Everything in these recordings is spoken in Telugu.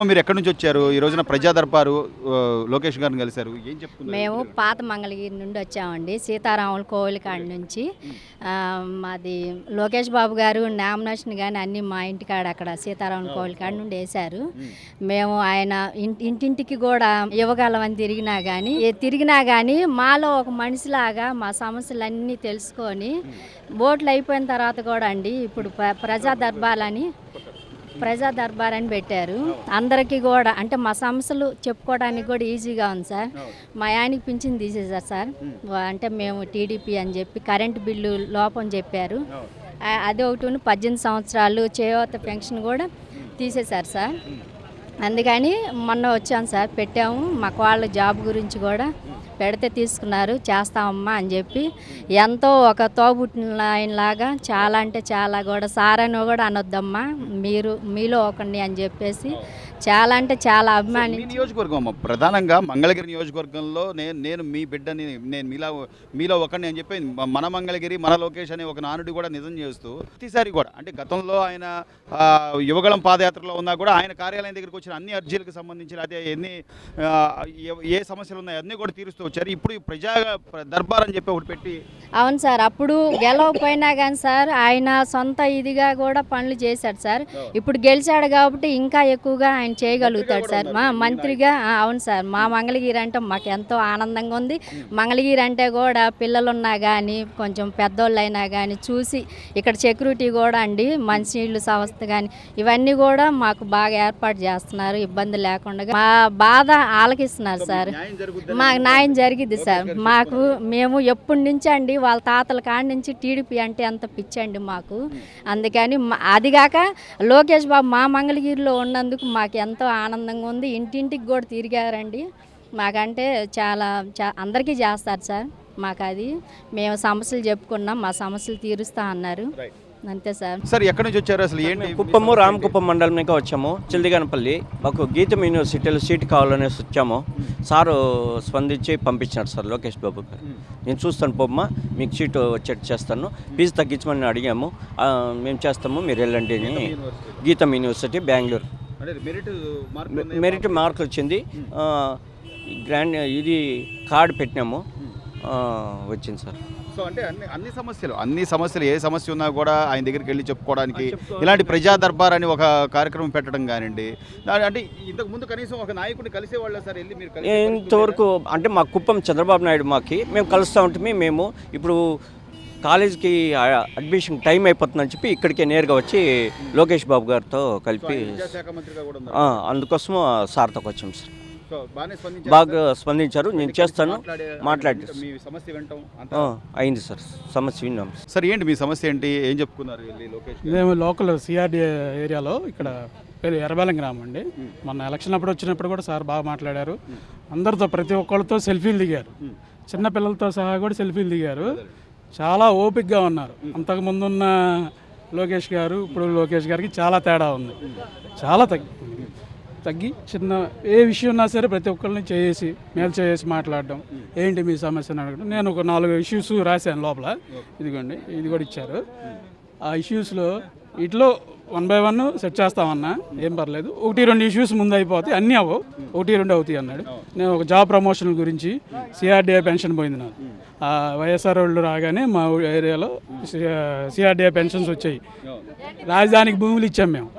మీరు ఎక్కడి నుంచి వచ్చారు? ఈ రోజున ప్రజా దర్బారు లోకేష్ గారిని కలిశారు. ఏం చెప్తున్నారు మేము పాత మంగళగిరి నుండి వచ్చామండి. సీతారాముల కోవిల కాడ నుంచి. మాది లోకేష్ బాబు గారు నామినేషన్ కానీ అన్నీ మా ఇంటికాడ అక్కడ సీతారాముల కోవిల కాడ నుండి వేశారు. మేము ఆయన ఇంటి- ఇంటింటికి కూడా ఇవ్వగలమని తిరిగినా కానీ తిరిగినా కానీ మాలో ఒక మనిషిలాగా మా సమస్యలన్నీ తెలుసుకొని ఓట్లు అయిపోయిన తర్వాత కూడా అండి ఇప్పుడు ప్ర- ప్రజా దర్బాలని ప్రజా దర్బార్ అని పెట్టారు. అందరికీ కూడా అంటే మా సమస్యలు చెప్పుకోవడానికి కూడా ఈజీగా ఉంది సార్. మా ఆయనకి పింఛన్ తీసేశారు సార్. అంటే మేము టీడీపీ అని చెప్పి కరెంటు బిల్లు లోపం చెప్పారు. అది ఒకటి పద్దెనిమిది సంవత్సరాలు చేయూత పెన్షన్ కూడా తీసేశారు సార్. అందుకని మొన్న వచ్చాం సార్ పెట్టాము. మాకు వాళ్ళ జాబ్ గురించి కూడా పెడితే తీసుకున్నారు చేస్తామమ్మా అని చెప్పి ఎంతో ఒక తోబుట్టిన ఆయనలాగా చాలా అంటే చాలా కూడా సార్ అని కూడా అనొద్దమ్మా మీరు మీలో ఒకరిని అని చెప్పేసి చాలా అంటే చాలా అభిమాని మీ నియోజకవర్గం అమ్మ ప్రధానంగా మంగళగిరి నియోజకవర్గంలో నేను నేను మీ బిడ్డని నేను మీలా మీలో ఒకరిని అని చెప్పి మన మంగళగిరి మన లోకేష్ అనే ఒక నానుడి కూడా నిజం చేస్తూ ప్రతిసారి కూడా అంటే గతంలో ఆయన ఆ, యువగళం పాదయాత్రలో ఉన్నా కూడా ఆయన కార్యాలయం దగ్గరికి వచ్చిన అన్ని అర్జీలకు సంబంధించి అదే ఎన్ని ఆ, ఏ- ఏ సమస్యలు ఉన్నాయో అన్నీ కూడా తీరుస్తూ వచ్చారు. ఇప్పుడు ఈ ప్రజా దర్బార్ అని చెప్పి ఒకటి పెట్టి అవును సార్ అప్పుడు గెలవకపోయినా కానీ సార్ ఆయన సొంత ఇదిగా కూడా పనులు చేశాడు సార్. ఇప్పుడు గెలిచాడు కాబట్టి ఇంకా ఎక్కువగా ఆయన చేయగలుగుతాడు సార్. మా మంత్రిగా అవును సార్. మా మంగళగిరి అంటే మాకు ఎంతో ఆనందంగా ఉంది. మంగళగిరి అంటే కూడా పిల్లలు ఉన్నా కానీ కొంచెం పెద్దోళ్ళు అయినా కానీ చూసి ఇక్కడ సెక్యూరిటీ కూడా అండి మంచినీళ్ళు సంస్థ కానీ ఇవన్నీ కూడా మాకు బాగా ఏర్పాటు చేస్తున్నారు. ఇబ్బంది లేకుండా మా బాధ ఆలకిస్తున్నారు సార్. మాకు న్యాయం జరిగిద్ది సార్. మాకు మేము ఎప్పటి నుంచి అండి వాళ్ళ తాతల కాడి నుంచి టీడీపీ అంటే ఎంత పిచ్చండి మాకు. అందుకని అదిగాక లోకేష్ బాబు మా మంగళగిరిలో ఉన్నందుకు మాకు ఎంతో ఆనందంగా ఉంది. ఇంటింటికి కూడా తిరిగారండి. మాకంటే చాలా చా అందరికీ చేస్తారు సార్ మాకు అది మేము సమస్యలు చెప్పుకున్నాం మా సమస్యలు తీరుస్తా అన్నారు. అంతే సార్. సార్ ఎక్కడి నుంచి వచ్చారు అసలు? ఏంటి కుప్పము రామకుప్పం మండలం నుంచి వచ్చాము. చిల్దిగనపల్లి మాకు గీతం యూనివర్సిటీలో సీట్ కావాలనేసి వచ్చాము. సారు స్పందించి పంపించినారు సార్ లోకేష్ బాబు గారు. నేను చూస్తాను పోమ్మా మీకు సీటు వచ్చేట్టు చేస్తాను. ఫీజు తగ్గించమని అడిగాము. ఆ, మేము చేస్తాము మీరు వెళ్ళండి అని. గీతం యూనివర్సిటీ బెంగళూరు. మెరిట్ మార్కులు మార్క్ వచ్చింది. గ్రాండ్ ఇది కార్డు పెట్టినాము. ఆ, వచ్చింది సార్. సో అంటే అన్ని అన్ని సమస్యలు అన్ని సమస్యలు ఏ సమస్య ఉన్నా కూడా ఆయన దగ్గరికి వెళ్ళి చెప్పుకోవడానికి ఇలాంటి ప్రజా దర్బార్ అని ఒక కార్యక్రమం పెట్టడం కానివ్వండి అంటే ఇంతకు ముందు కనీసం ఒక నాయకుడిని కలిసేవాళ్ళ సార్ వెళ్ళి మీరు ఇంతవరకు అంటే మా కుప్పం చంద్రబాబు నాయుడు మాకి మేము కలుస్తూ ఉంటే మేము ఇప్పుడు కాలేజీకి అడ్మిషన్ టైం అయిపోతుందని చెప్పి ఇక్కడికే నేరుగా వచ్చి లోకేష్ బాబు గారితో కలిపి అందుకోసం సార్తకు వచ్చాం సార్. బాగా స్పందించారు. నేను చేస్తాను. మాట్లాడే- అయింది సార్. సమస్య విన్నాం సార్. ఏంటి మీ సమస్య ఏంటి? ఏం చెప్పుకున్నారు వెళ్ళి లోకేష్ గారు? మేము లోకల్ సిఆర్డి ఏరియాలో ఇక్కడ పేరు ఎర్రబెల్లం గ్రామం అండి. మొన్న ఎలక్షన్ అప్పుడు వచ్చినప్పుడు కూడా సార్ బాగా మాట్లాడారు. అందరితో ప్రతి ఒక్కరితో సెల్ఫీలు దిగారు. చిన్న పిల్లలతో సహా కూడా సెల్ఫీలు దిగారు. చాలా ఓపిక్గా ఉన్నారు. అంతకు ముందున్న లోకేష్ గారు ఇప్పుడు లోకేష్ గారికి చాలా తేడా ఉంది. చాలా తగ్గి తగ్గి చిన్న ఏ విషయం ఉన్నా సరే ప్రతి ఒక్కరిని చేసి మేలు చేసి మాట్లాడడం. ఏంటి మీ సమస్యను అడగడం. నేను ఒక నాలుగు ఇష్యూస్ రాశాను లోపల. ఇదిగోండి ఇది కూడా ఇచ్చారు. ఆ ఇష్యూస్లో వీటిలో వన్ బై వన్ సెట్ చేస్తామన్నా ఏం పర్లేదు. ఒకటి రెండు ఇష్యూస్ ముందు అయిపోతాయి అన్నీ అవ్వవు. ఒకటి రెండు అవుతాయి అన్నాడు. నేను ఒక జాబ్ ప్రమోషన్ గురించి సిఆర్డీఏ పెన్షన్ పోయింది నాకు. ఆ వైఎస్ఆర్ వాళ్ళు రాగానే మా ఏరియాలో సిఆర్డిఐ పెన్షన్స్ వచ్చాయి. రాజధానికి భూములు ఇచ్చాం మేము.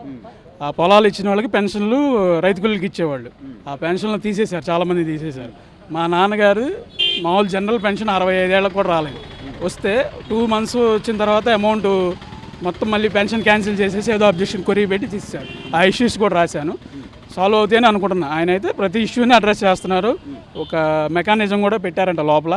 ఆ పొలాలు ఇచ్చిన వాళ్ళకి పెన్షన్లు రైతు కూలీకి ఇచ్చేవాళ్ళు. ఆ పెన్షన్లు తీసేశారు చాలామంది తీసేశారు. మా నాన్నగారు మామూలు జనరల్ పెన్షన్ అరవై ఐదేళ్ళకి కూడా రాలేదు. వస్తే టూ మంత్స్ వచ్చిన తర్వాత అమౌంట్ మొత్తం మళ్ళీ పెన్షన్ క్యాన్సిల్ చేసేసి ఏదో అబ్జెక్షన్ కొరి పెట్టి తీసేశారు. ఆ ఇష్యూస్ కూడా రాశాను. సాల్వ్ అవుతాయని అనుకుంటున్నాను ఆయన అయితే ప్రతి ఇష్యూని అడ్రస్ చేస్తున్నారు. ఒక మెకానిజం కూడా పెట్టారంట లోపల.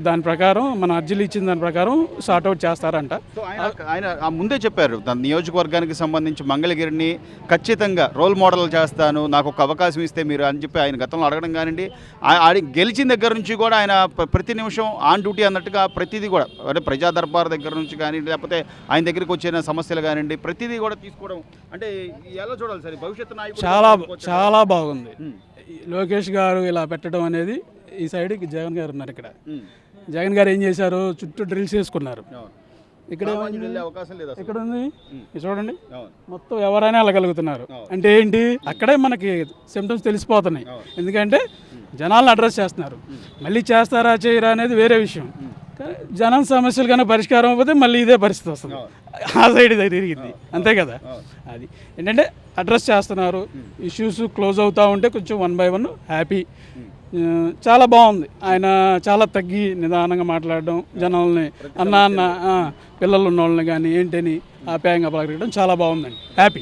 దాని ప్రకారం మన అర్జీలు ఇచ్చిన దాని ప్రకారం సార్ట్అవుట్ చేస్తారంట. సో ఆయన ముందే చెప్పారు తన నియోజకవర్గానికి సంబంధించి మంగళగిరిని ఖచ్చితంగా రోల్ మోడల్ చేస్తాను నాకు ఒక అవకాశం ఇస్తే మీరు అని చెప్పి ఆయన గతంలో అడగడం కానివ్వండి. ఆయన గెలిచిన దగ్గర నుంచి కూడా ఆయన ప్ర- ప్రతి నిమిషం ఆన్ డ్యూటీ అన్నట్టుగా ప్రతిదీ కూడా అంటే ప్రజా దర్బార్ దగ్గర నుంచి కానీ లేకపోతే ఆయన దగ్గరికి వచ్చిన సమస్యలు కానివ్వండి ప్రతిదీ కూడా తీసుకోవడం అంటే ఎలా చూడాలి సార్? భవిష్యత్తు చాలా చాలా బాగుంది. లోకేష్ గారు ఇలా పెట్టడం అనేది ఈ సైడ్కి జగన్ గారు ఉన్నారు ఇక్కడ. జగన్ గారు ఏం చేశారు? చుట్టూ డ్రిల్స్ చేసుకున్నారు. ఇక్కడ ఇక్కడ ఉంది? చూడండి. మొత్తం ఎవరైనా వెళ్ళగలుగుతున్నారు. అంటే ఏంటి? అక్కడే మనకి సిమ్టమ్స్ తెలిసిపోతున్నాయి. ఎందుకంటే జనాలను అడ్రస్ చేస్తున్నారు. మళ్ళీ చేస్తారా చేయరా అనేది వేరే విషయం. జనం సమస్యలు కానీ పరిష్కారం అవ్వకపోతే మళ్ళీ ఇదే పరిస్థితి వస్తుంది. ఆ సైడ్ ఇది తిరిగింది. అంతే కదా? అది. ఏంటంటే అడ్రస్ చేస్తున్నారు. ఇష్యూస్ క్లోజ్ అవుతూ ఉంటే కొంచెం వన్ బై వన్ హ్యాపీ చాలా బాగుంది. ఆయన చాలా తగ్గి నిదానంగా మాట్లాడడం జనాల్ని అన్న అన్న పిల్లలు ఉన్న వాళ్ళని కానీ ఏంటని ఆప్యాయంగా పలకడం చాలా బాగుందండి. హ్యాపీ